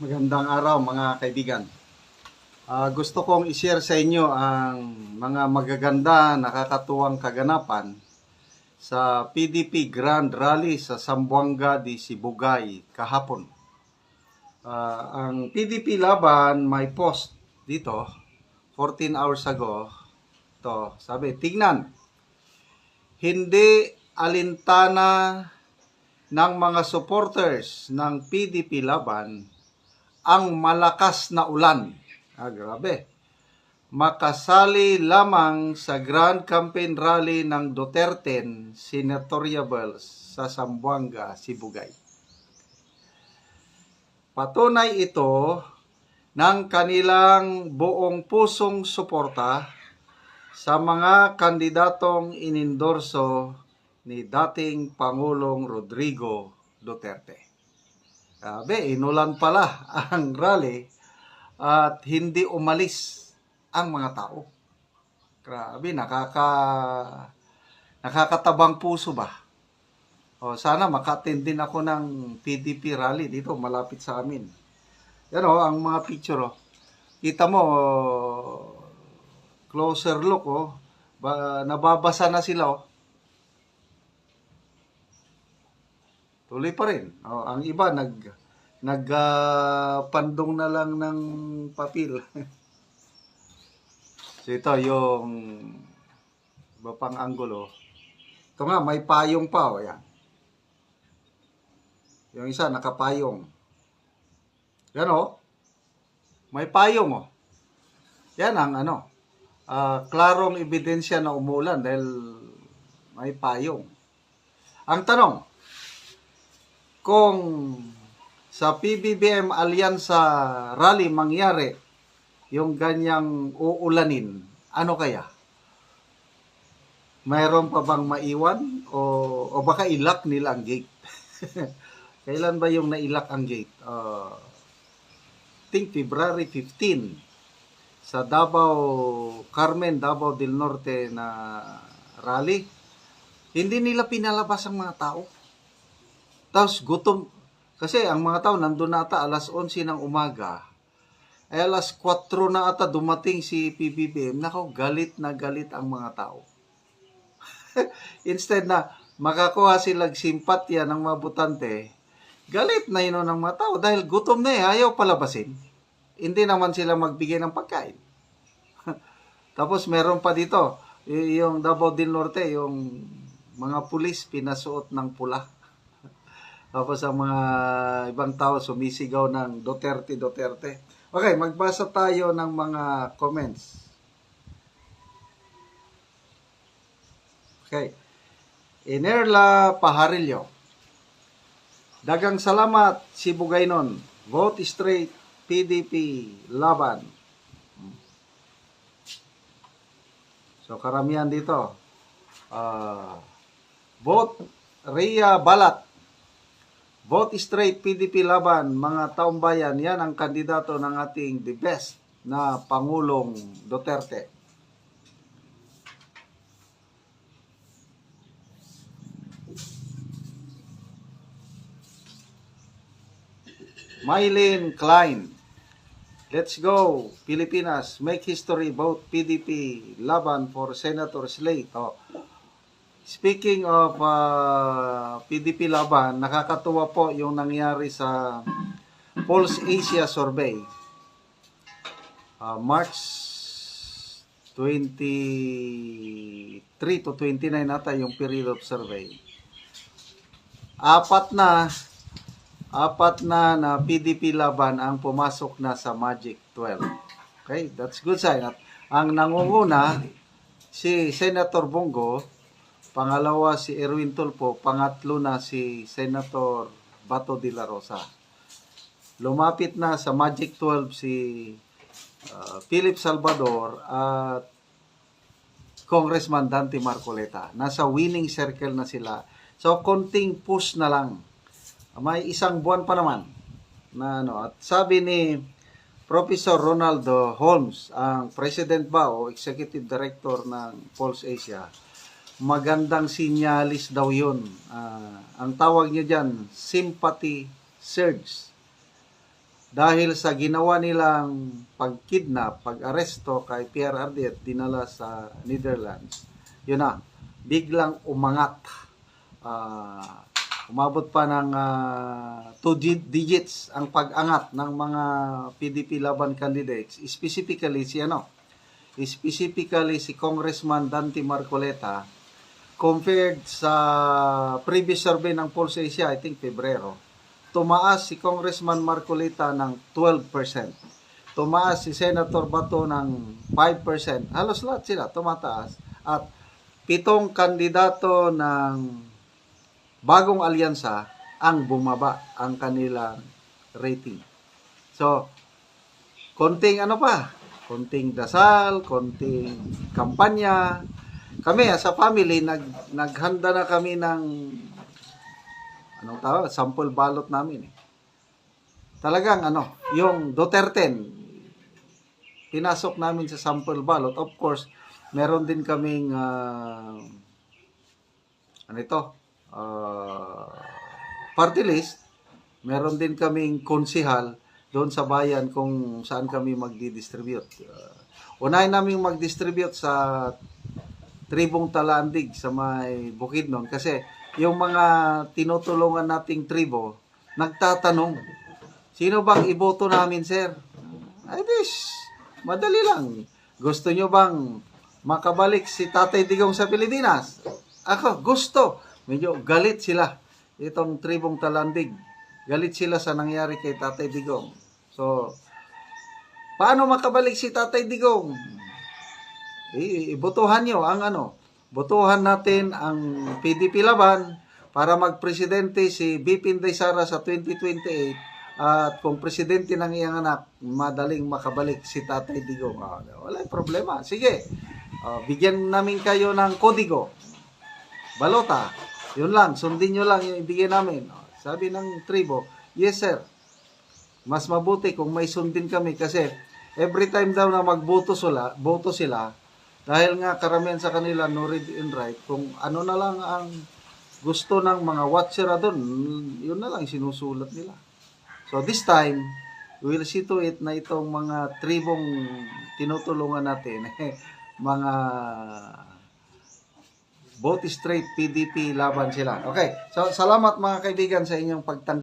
Magandang araw mga kaibigan. Ah, gusto kong i-share sa inyo ang mga magaganda, nakakatuwang kaganapan sa PDP Grand Rally sa Sambuanga de Sibugay kahapon. Ah, ang PDP Laban may post dito 14 hours ago. To, sabi, tignan. Hindi alintana ng mga supporters ng PDP Laban ang malakas na ulan. Ah, grabe. Makasali lamang sa Grand Campaign Rally ng Duterte Senatoriables sa Sambuanga, Sibugay. Patunay ito ng kanilang buong pusong suporta sa mga kandidatong inindorso ni dating Pangulong Rodrigo Duterte. Sabi, inulan pala ang rally at hindi umalis ang mga tao. Grabe, nakaka nakakatabang puso ba? O, sana makattend din ako ng PDP rally dito, malapit sa amin. Yan o, ang mga picture o. Kita mo, closer look o. Ba, nababasa na sila o. Tuloy pa rin. O, ang iba nag nagpandong na lang ng papel. so ito yung iba pang anggulo. Ito nga, may payong pa. O, yan. Yung isa, nakapayong. Yan o. May payong o. Yan ang ano. ah, klarong ebidensya na umulan dahil may payong. Ang tanong, kung sa PBBM Alyansa Rally mangyari yung ganyang uulanin, ano kaya? Mayroon pa bang maiwan o, o baka ilak nila ang gate? Kailan ba yung nailak ang gate? Uh, think February 15 sa Davao, Carmen, Davao del Norte na rally. Hindi nila pinalabas ang mga tao. Tapos gutom, kasi ang mga tao nandun na ata alas 11 ng umaga. Ay alas 4 na ata dumating si PBBM. Nako, galit na galit ang mga tao. Instead na makakuha silang simpatya ng mga butante, galit na yun ng mga tao dahil gutom na eh, ayaw palabasin. Hindi naman sila magbigay ng pagkain. Tapos meron pa dito, yung Davao del Norte, yung mga pulis pinasuot ng pula. Tapos ang mga ibang tao sumisigaw ng Duterte, Duterte. Okay, magbasa tayo ng mga comments. Okay. Inerla Paharillo. Dagang salamat si Bugaynon. Vote straight PDP laban. So karamihan dito. ah vote Ria Balat. Vote straight PDP laban, mga taong bayan, yan ang kandidato ng ating the best na Pangulong Duterte. Mylene Klein. Let's go, Pilipinas. Make history, vote PDP, laban for Senator Slate. Oh. Speaking of uh, PDP laban, nakakatuwa po yung nangyari sa Pulse Asia Survey. Uh, March 23 to 29 nata yung period of survey. Apat na apat na na PDP laban ang pumasok na sa Magic 12. Okay, that's good sign. At ang nangunguna si Senator Bongo, pangalawa si Erwin Tulfo, pangatlo na si Senator Bato de la Rosa. Lumapit na sa Magic 12 si uh, Philip Salvador at Congressman Dante Marcoleta. Nasa winning circle na sila. So, konting push na lang may isang buwan pa naman na ano at sabi ni Professor Ronaldo Holmes ang president ba o executive director ng Pulse Asia magandang sinyalis daw yun Ah, ang tawag niya diyan sympathy surge dahil sa ginawa nilang pagkidnap, pag-aresto kay PRRD at dinala sa Netherlands, yun na, biglang umangat. Ah, umabot pa ng ah, two di- digits ang pag-angat ng mga PDP laban candidates. Specifically si ano, specifically si Congressman Dante Marcoleta compared sa previous survey ng Pulse Asia, I think Pebrero, tumaas si Congressman Marcoleta ng 12%. Tumaas si Senator Bato ng 5%. Halos lahat sila tumataas. At pitong kandidato ng bagong alyansa ang bumaba ang kanilang rating. So, konting ano pa, konting dasal, konting kampanya. Kami sa family nag naghanda na kami ng anong tawag, sample ballot namin eh. Talagang ano, yung Duterte pinasok namin sa sample ballot. Of course, meron din kaming ah, ano ito, ah, party list. Meron din kaming konsihal doon sa bayan kung saan kami magdi-distribute. Uh, unahin namin mag-distribute sa tribong Talandig sa may Bukidnon kasi yung mga tinutulungan nating tribo nagtatanong, sino bang iboto namin, sir? Ay, this, madali lang. Gusto nyo bang makabalik si Tatay Digong sa Pilipinas? Ako, gusto. Medyo galit sila. Itong tribong Talandig. Galit sila sa nangyari kay Tatay Digong. So, paano makabalik si Tatay Digong? Ibotohan nyo ang ano, botohan natin ang PDP laban para magpresidente si BP Inday Sara sa 2028 at kung presidente ng iyang anak, madaling makabalik si Tatay Digong. Ah, wala problema. Sige, Ah, bigyan namin kayo ng kodigo. Balota. Yun lang, sundin nyo lang yung ibigay namin. Ah, Sabi ng tribo, yes sir. Mas mabuti kung may sundin kami kasi every time daw na magboto sila, boto sila, dahil nga karamihan sa kanila no read and write, kung ano na lang ang gusto ng mga watcher doon, yun na lang sinusulat nila. So this time, we will see to it na itong mga tribong tinutulungan natin, mga vote straight PDP laban sila. Okay, so salamat mga kaibigan sa inyong pagtang